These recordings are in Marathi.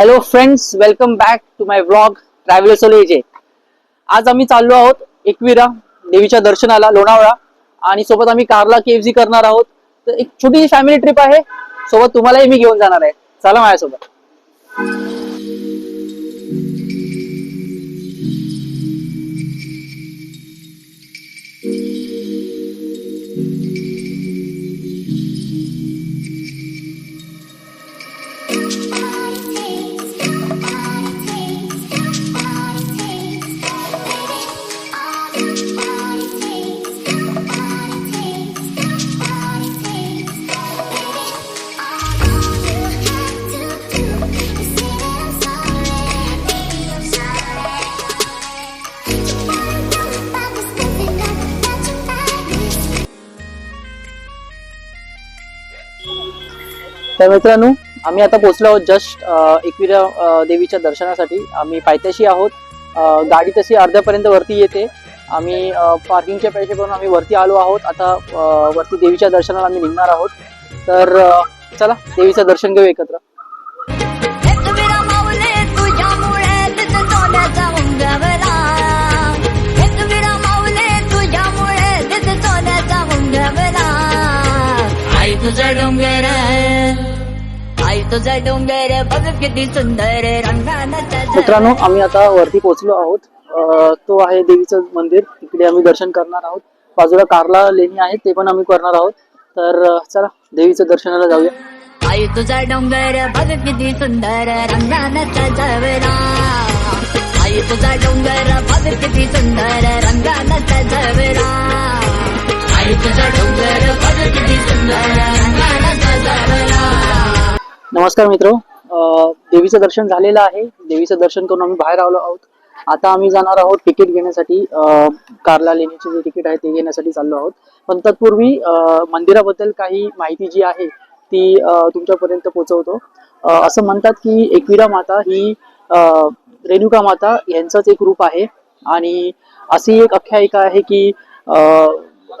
Hello friends welcome back to my vlog travel AJ आज आम्ही चाललो आहोत एकविरा देवीच्या दर्शनाला लोणावळा. आणि सोबत आम्ही कारला केएफजी करणार आहोत. तर एक छोटीशी फॅमिली ट्रिप आहे. सोबत तुम्हालाही मी घेऊन जाणार आहे. चला माझ्यासोबत. तर मित्रांनो आम्ही आता पोहोचलो आहोत जस्ट एकविरा देवीच्या दर्शनासाठी. आम्ही पायथ्याशी आहोत. गाडी तशी अर्ध्यापर्यंत वरती येते. आम्ही पार्किंगचे पैसे भरून आम्ही वरती आलो आहोत. आता वरती देवीच्या दर्शनाला आम्ही निघणार आहोत. तर चला देवीचं दर्शन घेऊ एकत्र. एकविरा माऊले तुझ्यामुळे तिथं सोन्याचा मुंगवला एकविरा माऊले तुझ्यामुळे तिथं सोन्याचा मुंगवला आई तुझा डोंगर आई तुझा डोंगर बघ किती सुंदर रंगाचा मित्रांनो आम्ही आता वरती पोहोचलो आहोत. तो आहे देवीचं मंदिर. तिकडे आम्ही दर्शन करणार आहोत. बाजूला कारला लेणी आहेत ते पण आम्ही करणार आहोत. तर चला देवीचं दर्शनाला जाऊया. आई तुझा डोंगर बघ किती सुंदर रंगानं सजवला आई तुझा डोंगर बघ किती सुंदर रंगानं सजवला आई तुझा डोंगर बघ किती सुंदर नमस्कार मित्र. देवीचं दर्शन झालेलं आहे. देवीचं दर्शन करून आम्ही बाहेर आलो आहोत. आता आम्ही जाणार आहोत तिकीट घेण्यासाठी कारला लेण्याचे जे तिकीट आहे ते घेण्यासाठी चाललो आहोत. पण तत्पूर्वी मंदिराबद्दल काही माहिती जी आहे ती तुमच्यापर्यंत पोहोचवतो. असं म्हणतात की एकविरा माता ही रेणुका माता यांचंच एक रूप आहे. आणि अशी एक आख्यायिका आहे की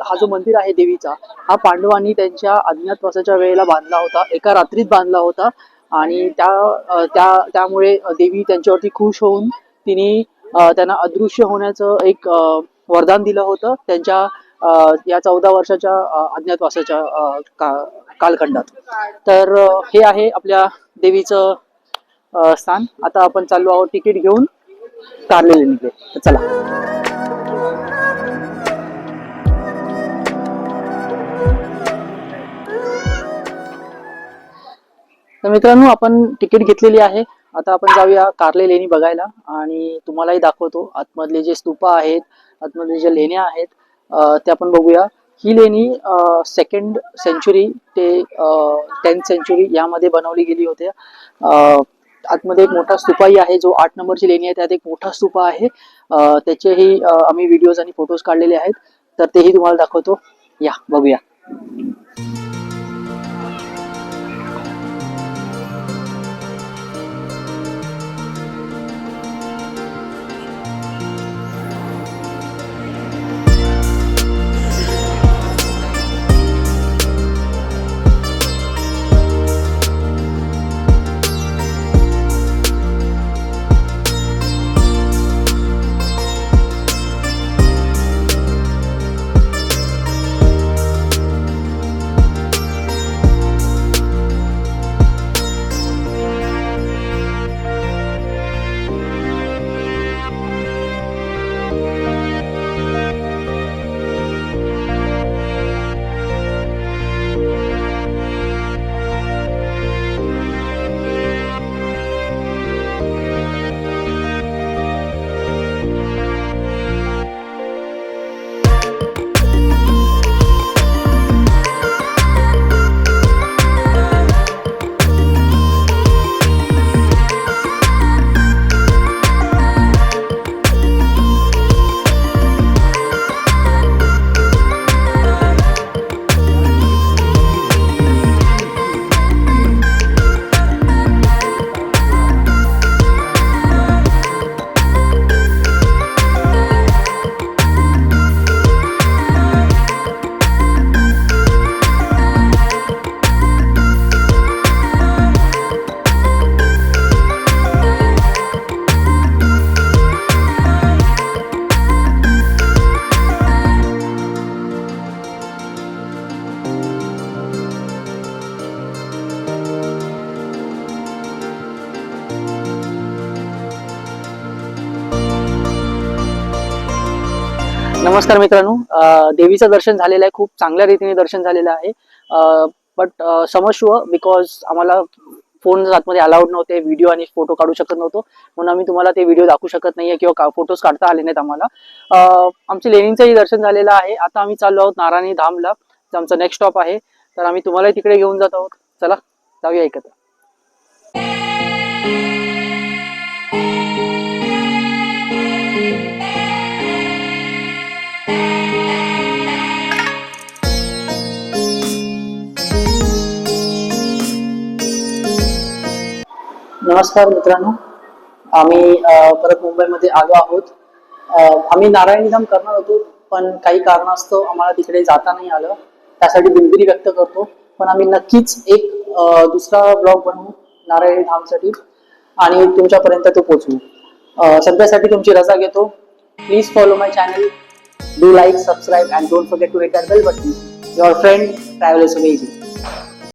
हा जो मंदिर आहे देवीचा हा पांडवांनी त्यांच्या अज्ञातवासाच्या वेळेला बांधला होता एका रात्रीत बांधला होता. आणि त्या त्या त्यामुळे देवी त्यांच्यावरती खुश होऊन तिने त्यांना अदृश्य होण्याचं एक वरदान दिलं होतं त्यांच्या अं, या चौदा वर्षाच्या अज्ञातवासाच्या अं, का- कालखंडात. तर हे आहे आपल्या देवीचं स्थान. आता आपण चाललो आहोत तिकीट घेऊन कारलेले निघले तर चला. तर मित्रांनो आपण तिकीट घेतलेली आहे. आता आपण जाऊया कारले लेणी बघायला आणि तुम्हालाही दाखवतो. आतमधले जे स्तूपा आहेत आतमधले जे लेण्या आहेत त्या आपण बघूया. ही लेणी सेकंड सेंचुरी ते टेन्थ सेंचुरी यामध्ये बनवली गेली होती. आतमध्ये एक मोठा स्तूपाही आहे जो आठ नंबरची लेणी आहे. त्यात एक मोठा स्तूपा आहे. त्याचेही आम्ही व्हिडिओज आणि फोटोज काढलेले आहेत. तर तेही तुम्हाला दाखवतो. या बघूया. नमस्कार मित्रांनो. देवीचं दर्शन झालेलं आहे. खूप चांगल्या रीतीने दर्शन झालेलं आहे. बट समजशुअ बिकॉज आम्हाला फोन आतमध्ये अलाउड नव्हते व्हिडिओ आणि फोटो काढू शकत नव्हतो. म्हणून आम्ही तुम्हाला ते व्हिडिओ दाखवू शकत नाहीये किंवा फोटोज काढता आले नाहीत आम्हाला. आमचे लेणीचंही दर्शन झालेलं आहे. आता आम्ही चाललो आहोत नारायणी धामला. आमचा नेक्स्ट स्टॉप आहे. तर आम्ही तुम्हालाही तिकडे घेऊन जात आहोत. चला जाऊया एकत्र. नमस्कार मित्रांनो. आम्ही परत मुंबईमध्ये आलो आहोत. आम्ही नारायण नारायणीधाम करणार होतो पण काही कारणास्तव आम्हाला तिकडे जाता नाही आलं. त्यासाठी दिलगिरी व्यक्त करतो. पण आम्ही नक्कीच एक दुसरा ब्लॉग बनवू नारायणी धामसाठी आणि तुमच्यापर्यंत तो पोचवू सध्यासाठी तुमची रजा घेतो. Please follow my channel do like subscribe and don't forget to hit that bell button your friend travel is amazing